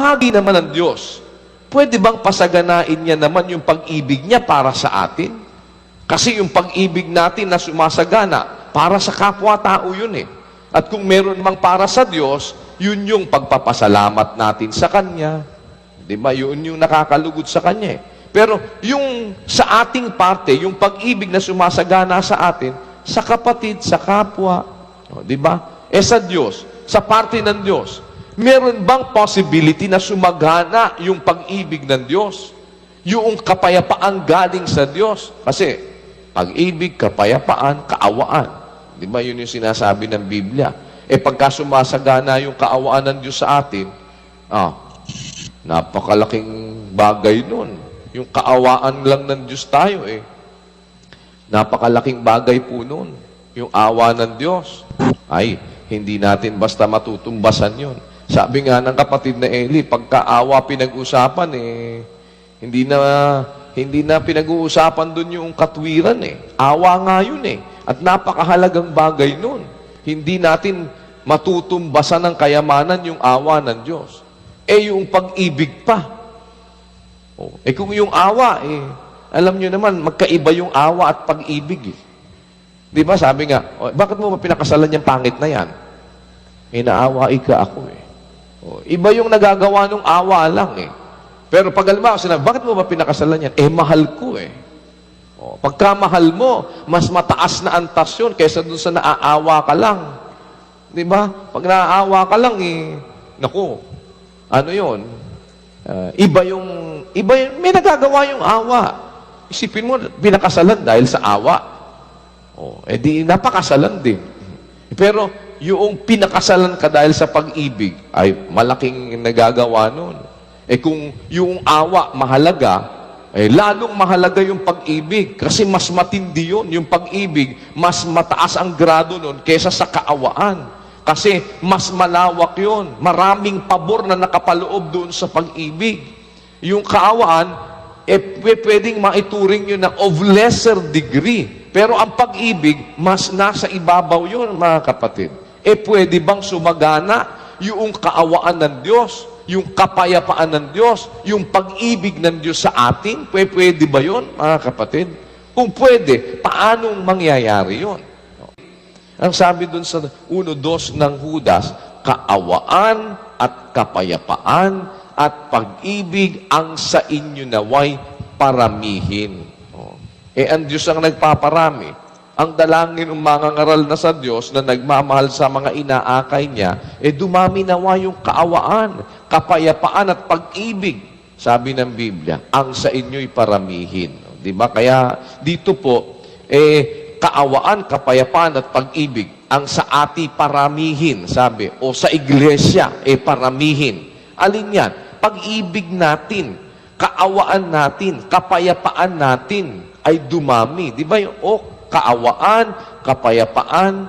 Hagi naman ng Diyos. Pwede bang pasaganain niya naman yung pag-ibig niya para sa atin? Kasi yung pag-ibig natin na sumasagana, para sa kapwa-tao yun eh. At kung meron mang para sa Diyos, yun yung pagpapasalamat natin sa Kanya. Di ba? Yun yung nakakalugod sa Kanya eh. Pero yung sa ating parte, yung pag-ibig na sumasagana sa atin, sa kapatid, sa kapwa, di ba? Eh sa Diyos, sa parte ng Diyos, meron bang possibility na sumagana yung pag-ibig ng Diyos? Yung kapayapaan galing sa Diyos? Kasi, pag-ibig, kapayapaan, kaawaan. Di ba yun yung sinasabi ng Biblia? Eh pagka sumasagana yung kaawaan ng Diyos sa atin, ah, napakalaking bagay nun. Yung kaawaan lang ng Diyos tayo eh. Napakalaking bagay po nun. Yung awa ng Diyos. Ay, hindi natin basta matutumbasan yon. Sabi nga ng kapatid na Eli, pagkaawa pinag-usapan eh, hindi na hindi na pinag-uusapan doon yung katwiran eh. Awa nga yun eh. At napakahalagang bagay nun. Hindi natin matutumbasan ng kayamanan yung awa ng Diyos. Eh yung pag-ibig pa. Oh, eh kung yung awa eh, alam nyo naman, magkaiba yung awa at pag-ibig eh. Di ba sabi nga, oh, bakit mo pinakasalan yung pangit na yan? Eh naawa ika ako eh. Oh, iba yung nagagawa ng awa lang eh. Pero pag alam sinabi, bakit mo ba pinakasalan yan? Eh mahal ko eh. Oh, pagka mahal mo, mas mataas na antas yun kaysa dun sa naaawa ka lang. Di ba? Pag naaawa ka lang eh, naku, ano yun? Ah, iba yung, iba yung, may nagagawa yung awa. Isipin mo, pinakasalan dahil sa awa. Oh, eh di napakasalan din. Pero yung pinakasalan ka dahil sa pag-ibig ay malaking nagagawa nun. Eh kung yung awa mahalaga, eh lalong mahalaga yung pag-ibig kasi mas matindi yun. Yung pag-ibig, mas mataas ang grado nun kesa sa kaawaan. Kasi mas malawak yun. Maraming pabor na nakapaloob doon sa pag-ibig. Yung kaawaan, eh pwe- pwedeng maituring yun na of lesser degree. Pero ang pag-ibig, mas nasa ibabaw yun, mga kapatid. Eh pwede bang sumagana yung kaawaan ng Diyos, yung kapayapaan ng Diyos, yung pag-ibig ng Diyos sa atin? Pwe- Pwede ba yun, mga kapatid? Kung pwede, paanong mangyayari yun? Ang sabi dun sa 1.2 ng Judas, kaawaan at kapayapaan at pag-ibig ang sa inyo naway paramihin. Eh, ang Diyos ang nagpaparami. Ang dalangin ng mga ngaral na sa Diyos na nagmamahal sa mga inaakay niya, eh dumami nawa yung kaawaan, kapayapaan at pag-ibig. Sabi ng Biblia, ang sa inyo'y paramihin. Di ba? Kaya dito po, eh, kaawaan, kapayapaan at pag-ibig ang sa ati paramihin, sabi, o sa iglesia, eh paramihin. Alin yan? Pag-ibig natin, kaawaan natin, kapayapaan natin ay dumami. Di ba yung, o kaawaan, kapayapaan,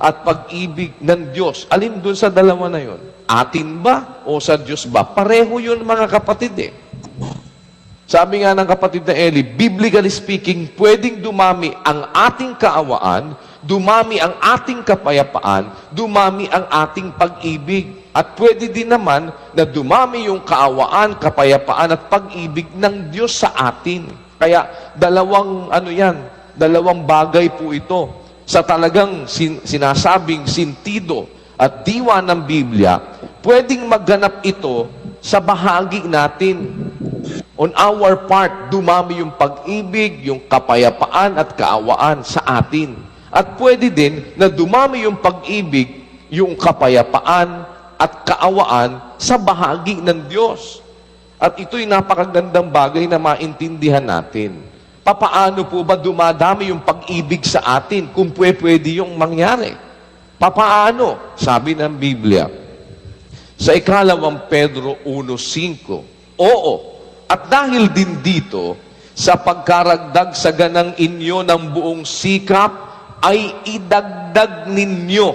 at pag-ibig ng Diyos. Alin dun sa dalawa na yon? Atin ba o sa Diyos ba? Pareho yun mga kapatid eh. Sabi nga ng kapatid na Eli, biblically speaking, pwedeng dumami ang ating kaawaan, dumami ang ating kapayapaan, dumami ang ating pag-ibig. At pwede din naman na dumami yung kaawaan, kapayapaan at pag-ibig ng Diyos sa atin. Kaya dalawang ano yan, dalawang bagay po ito sa talagang sin- sinasabing sintido at diwa ng Biblia, pwedeng magganap ito sa bahagi natin On our part, dumami yung pag-ibig, yung kapayapaan at kaawaan sa atin. At pwede din na dumami yung pag-ibig, yung kapayapaan at kaawaan sa bahagi ng Diyos. At ito'y napakagandang bagay na maintindihan natin. Papaano po ba dumadami yung pag-ibig sa atin kung pwe- pwede yung mangyari? Papaano? Sabi ng Biblia, sa ikalawang Pedro 1.5, Oo, at dahil din dito, sa pagkaragdag sa ganang inyo ng buong sikap, ay idagdag ninyo.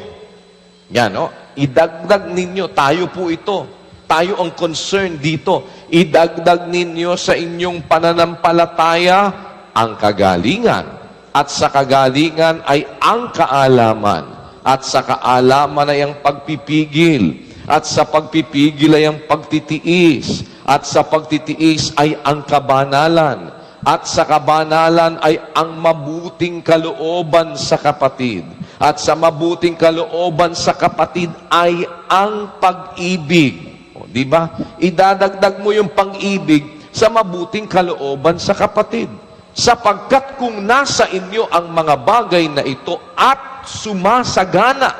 Yan, no? Idagdag ninyo. Tayo po ito. Tayo ang concern dito. Idagdag ninyo sa inyong pananampalataya ang kagalingan. At sa kagalingan ay ang kaalaman. At sa kaalaman ay ang pagpipigil. At sa pagpipigil ay ang pagtitiis. At sa pagtitiis ay ang kabanalan. At sa kabanalan ay ang mabuting kalooban sa kapatid. At sa mabuting kalooban sa kapatid ay ang pag-ibig. Di ba? Idadagdag mo yung pag-ibig sa mabuting kalooban sa kapatid. Sapagkat kung nasa inyo ang mga bagay na ito at sumasagana,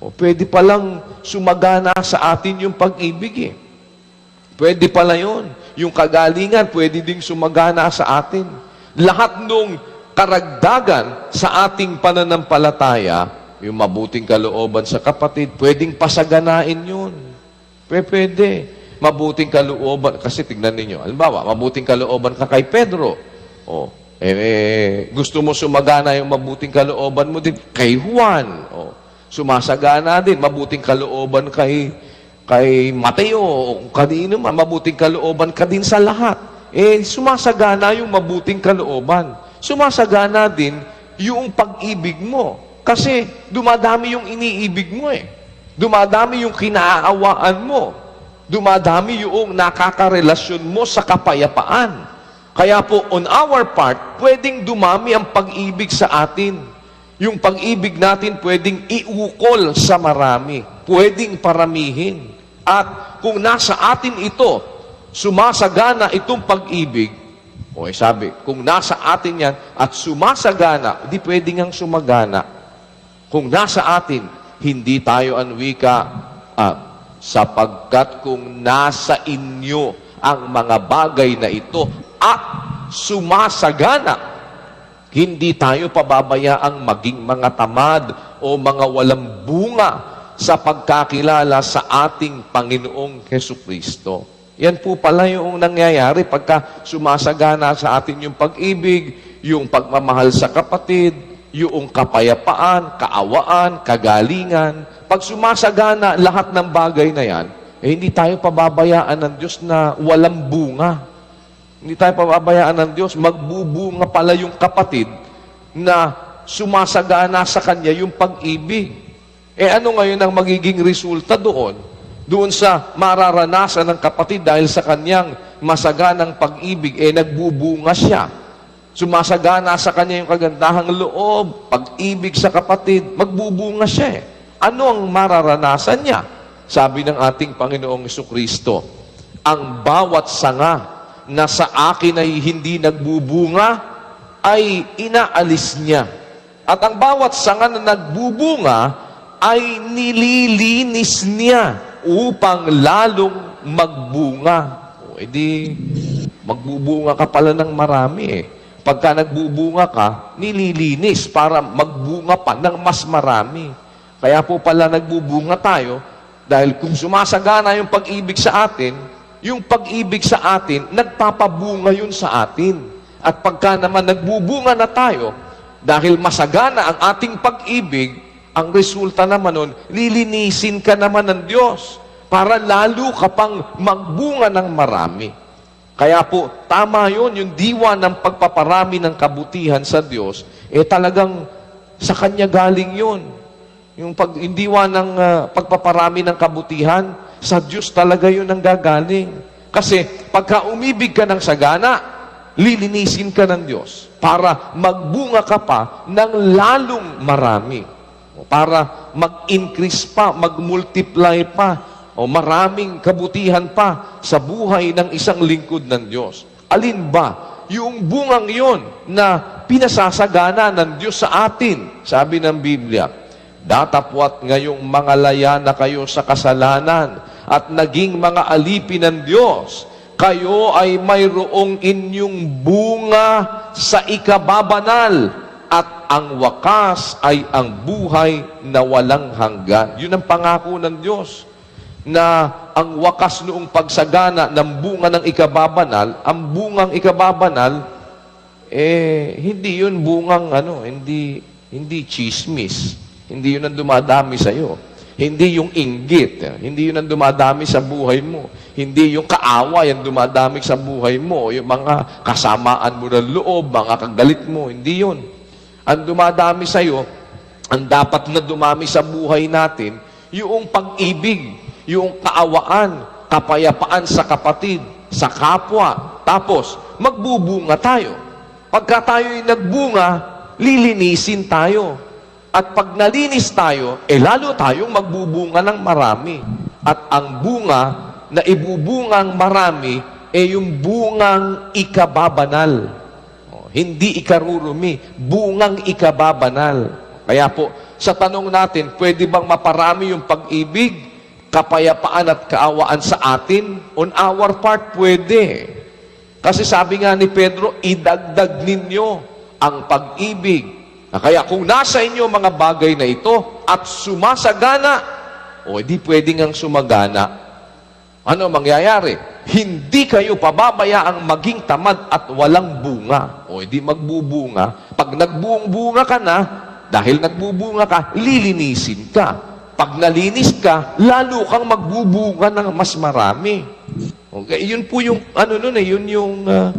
o pwede palang sumagana sa atin yung pag-ibig eh. Pwede pala yun. Yung kagalingan, pwede ding sumagana sa atin. Lahat nung karagdagan sa ating pananampalataya, yung mabuting kalooban sa kapatid, pwedeng pasaganain yun. Pwede. Mabuting kalooban, kasi tignan ninyo, halimbawa, mabuting kalooban ka kay Pedro. O, eh, eh, gusto mo sumagana yung mabuting kalooban mo din kay Juan. O, sumasagana din, mabuting kalooban kay kay Mateo, o kung kanino man, mabuting kalooban ka din sa lahat. Eh, sumasagana yung mabuting kalooban. Sumasagana din yung pag-ibig mo. Kasi dumadami yung iniibig mo eh. Dumadami yung kinaawaan mo. Dumadami yung nakakarelasyon mo sa kapayapaan. Kaya po, on our part, pwedeng dumami ang pag-ibig sa atin. Yung pag-ibig natin pwedeng iukol sa marami. Pwedeng paramihin. At kung nasa atin ito, sumasagana itong pag-ibig, o eh sabi, kung nasa atin yan at sumasagana, di pwede ngang sumagana. Kung nasa atin, hindi tayo anwika ah, sapagkat kung nasa inyo ang mga bagay na ito at sumasagana, hindi tayo pababayaang maging mga tamad o mga walang bunga sa pagkakilala sa ating Panginoong Heso Kristo. Yan po pala yung nangyayari pagka sumasagana sa atin yung pag-ibig, yung pagmamahal sa kapatid, yung kapayapaan, kaawaan, kagalingan. Pag sumasagana lahat ng bagay na yan, eh hindi tayo pababayaan ng Diyos na walang bunga. Hindi tayo pababayaan ng Diyos, magbubunga pala yung kapatid na sumasagana sa Kanya yung pag-ibig. Eh ano ngayon ang magiging resulta doon? Doon sa mararanasan ng kapatid dahil sa kanyang masaganang pag-ibig, eh nagbubunga siya. Sumasagana sa kanya yung kagandahang loob, pag-ibig sa kapatid, magbubunga siya eh. Ano ang mararanasan niya? Sabi ng ating Panginoong Kristo, ang bawat sanga na sa akin ay hindi nagbubunga, ay inaalis niya. At ang bawat sanga na nagbubunga, ay nililinis niya upang lalong magbunga. O, edi, magbubunga ka pala ng marami eh. Pagka nagbubunga ka, nililinis para magbunga pa ng mas marami. Kaya po pala nagbubunga tayo dahil kung sumasagana yung pag-ibig sa atin, yung pag-ibig sa atin, nagpapabunga yun sa atin. At pagka naman nagbubunga na tayo, dahil masagana ang ating pag-ibig, ang resulta naman nun, lilinisin ka naman ng Diyos para lalo ka pang magbunga ng marami. Kaya po, tama yon yung diwa ng pagpaparami ng kabutihan sa Diyos, eh talagang sa Kanya galing yon Yung pag, yung diwa ng ah, pagpaparami ng kabutihan, sa Diyos talaga yun ang gagaling. Kasi pagka umibig ka ng sagana, lilinisin ka ng Diyos para magbunga ka pa ng lalong marami. Para mag-increase pa, mag-multiply pa, o maraming kabutihan pa sa buhay ng isang lingkod ng Diyos. Alin ba? Yung bungang yon na pinasasagana ng Diyos sa atin, sabi ng Biblia, Datapwat ngayong mga laya na kayo sa kasalanan at naging mga alipin ng Diyos, kayo ay mayroong inyong bunga sa ikababanal at ang wakas ay ang buhay na walang hanggan. Yun ang pangako ng Diyos na ang wakas noong pagsagana ng bunga ng ikababanal, ang bungang ikababanal, eh, hindi yun bungang ano, hindi, hindi chismis. Hindi yun ang dumadami sa iyo. Hindi yung inggit. Hindi yun ang dumadami sa buhay mo. Hindi yung kaaway ang dumadami sa buhay mo. Yung mga kasamaan mo ng loob, mga kagalit mo. Hindi yun. Ang dumadami sa iyo, ang dapat na dumami sa buhay natin, yung pag-ibig, yung kaawaan, kapayapaan sa kapatid, sa kapwa. Tapos, magbubunga tayo. Pagka tayo'y nagbunga, lilinisin tayo. At pag nalinis tayo, eh lalo tayong magbubunga ng marami. At ang bunga na ibubungang marami, eh yung bungang ikababanal. Oh, hindi ikarurumi, bungang ikababanal. Kaya po, sa tanong natin, pwede bang maparami yung pag-ibig, kapayapaan at kaawaan sa atin? On our part, pwede. Kasi sabi nga ni Pedro, idagdag ninyo ang pag-ibig. Kaya kung nasa inyo mga bagay na ito at sumasagana, o di pwedeng ang sumagana, ano mangyayari? Hindi kayo pababayaang maging tamad at walang bunga. O hindi magbubunga. Pag nagbuong-bunga ka na, dahil nagbubunga ka, lilinisin ka. Pag nalinis ka, lalo kang magbubunga ng mas marami. Okay, yun po yung, ano nun eh, yun yung ah,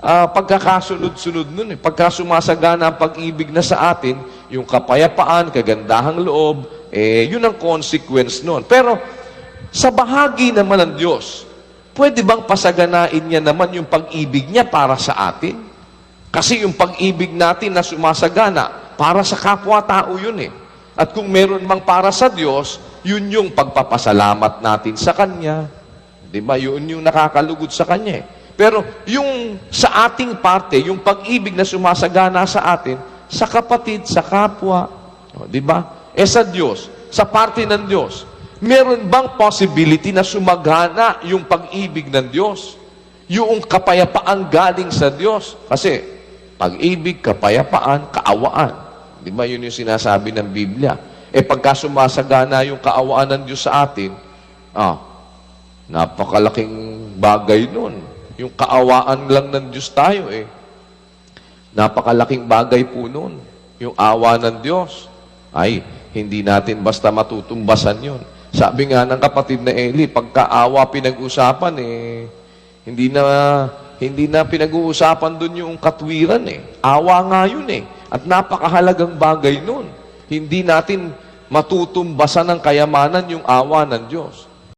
ah, pagkakasunod-sunod nun eh. Pagka sumasagana ang pag-ibig na sa atin, yung kapayapaan, kagandahang loob, eh, yun ang consequence nun. Pero, sa bahagi naman ng Diyos, pwede bang pasaganain niya naman yung pag-ibig niya para sa atin? Kasi yung pag-ibig natin na sumasagana, para sa kapwa-tao yun eh. At kung meron mang para sa Diyos, yun yung pagpapasalamat natin sa Kanya. Di ba? Yun yung nakakalugod sa Kanya eh. Pero yung sa ating parte, yung pag-ibig na sumasagana sa atin, sa kapatid, sa kapwa. Di ba? Eh sa Diyos, sa parte ng Diyos, meron bang possibility na sumagana yung pag-ibig ng Diyos? Yung kapayapaan galing sa Diyos? Kasi pag-ibig, kapayapaan, kaawaan. Di ba yun yung sinasabi ng Biblia? Eh pagka sumasagana yung kaawaan ng Diyos sa atin, ah, napakalaking bagay nun. Yung kaawaan lang ng Diyos tayo eh. Napakalaking bagay po nun. Yung awa ng Diyos. Ay, hindi natin basta matutumbasan yun. Sabi nga ng kapatid na Eli, pagkaawa pinag-usapan eh, hindi na hindi na pinag-uusapan doon yung katwiran eh. Awa nga yun eh. At napakahalagang bagay nun. Hindi natin matutumbasan ng kayamanan yung awa ng Diyos.